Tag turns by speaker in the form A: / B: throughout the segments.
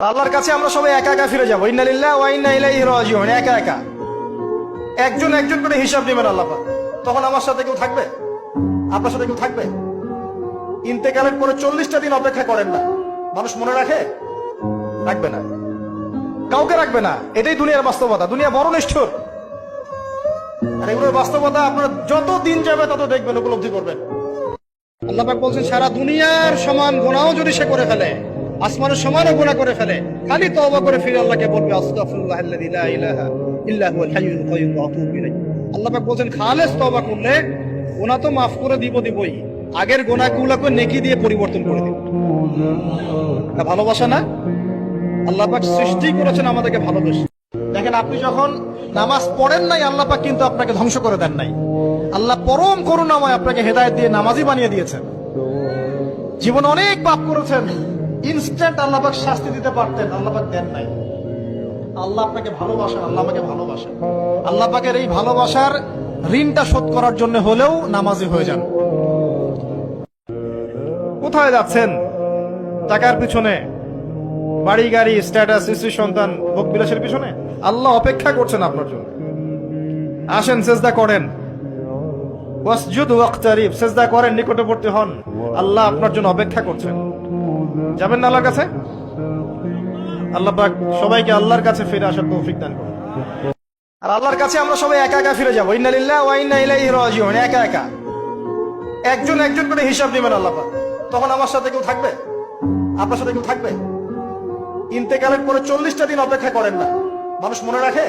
A: আল্লাহর কাছে আমরা সবাই একা একা ফিরে যাব। ইন্নালিল্লাহ ওয়া ইন্না ইলাইহি রাজিউন। একা একা। একজন একজন করে হিসাব নেবেন আল্লাহ। তখন আমার সাথে কেউ থাকবে? আপনার সাথে কেউ থাকবে? ইন্তেকালের পরে চল্লিশটা দিন অপেক্ষা করেন না। মানুষ মনে রাখে? রাখবে না। কাউকে রাখবে না। এটাই দুনিয়ার বাস্তবতা। দুনিয়া বড় নিষ্ঠুর। আর এগুলোর বাস্তবতা আপনারা যত দিন যাবে তত দেখবেন, উপলব্ধি করবেন। আল্লাহ পাক বলছেন, সারা দুনিয়ার সমান গোনাও যদি সে করে ফেলে আসমানের সমানও গোনা করে ফেলে। খালি তওবা করে ফিরে আল্লাহকে বলবে, আস্তাগফিরুল্লাহ আল্লাহ বলছেন, খালেস তওবা করলে গোনা তো মাফ করে দিব দিবই। আগের গোনাগুলোকে নেকি দিয়ে পরিবর্তন করে দিব। এটা ভালোবাসা না? আল্লাহ পাক সৃষ্টি করেছেন আমাদেরকে ভালোবেসে। দেখেন, আপনি যখন নামাজ পড়েন নাই, আল্লাহ পাক কিন্তু আপনাকে ধ্বংস করে দেন নাই। আল্লাহ পরম করুণাময় আপনাকে হেদায়েত দিয়ে নামাজি বানিয়ে দিয়েছেন। জীবনে অনেক পাপ করেছেন। ইনস্ট্যান্ট আল্লাহবাক শাস্তি দিতে পারতেন আল্লাহ পাক দেন নাই। আল্লাহ আপনাকে ভালোবাসেন, আল্লাহ আমাকে ভালোবাসেন। আল্লাহ পাকের এই ভালোবাসার ঋণটা শোধ করার জন্য হলেও নামাজি হয়ে যান। কোথায় যাচ্ছেন? টাকার পিছনে? বাড়ি, গাড়ি স্ট্যাটাস স্ত্রী, সন্তান, ভোগ বিলাসের পিছনে? আল্লাহ অপেক্ষা করছেন আপনার জন্য। আসেন, সেজদা করেন। ওয়াসজুদ করেন, নিকটবর্তী হন। আল্লাহ আপনার জন্য অপেক্ষা করছেন। যাবেন না আল্লাহর কাছে? আল্লাহ সবাইকে আল্লাহর কাছে ফিরে আসার তৌফিক দান করুন। আর আল্লাহর কাছে আমরা সবাই একা একা ফিরে যাব। ইন্নালিল্লাহ ওয়া ইন্না ইলাইহি রাজিউন। একা একা। একজন একজন করে হিসাব নেবেন আল্লাহ পাক। তখন আমার সাথে কেউ থাকবে? আপনার সাথে কেউ থাকবে? ইন্তেকালের পরে চল্লিশটা দিন অপেক্ষা করেন না। মানুষ মনে রাখে?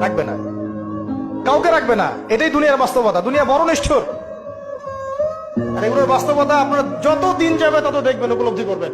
A: রাখবে না। কাউকে রাখবে না। এটাই দুনিয়ার বাস্তবতা। দুনিয়া বড় নিষ্ঠুর। আর এগুলোর বাস্তবতা আপনারা যত দিন যাবে তত দেখবেন উপলব্ধি করবেন।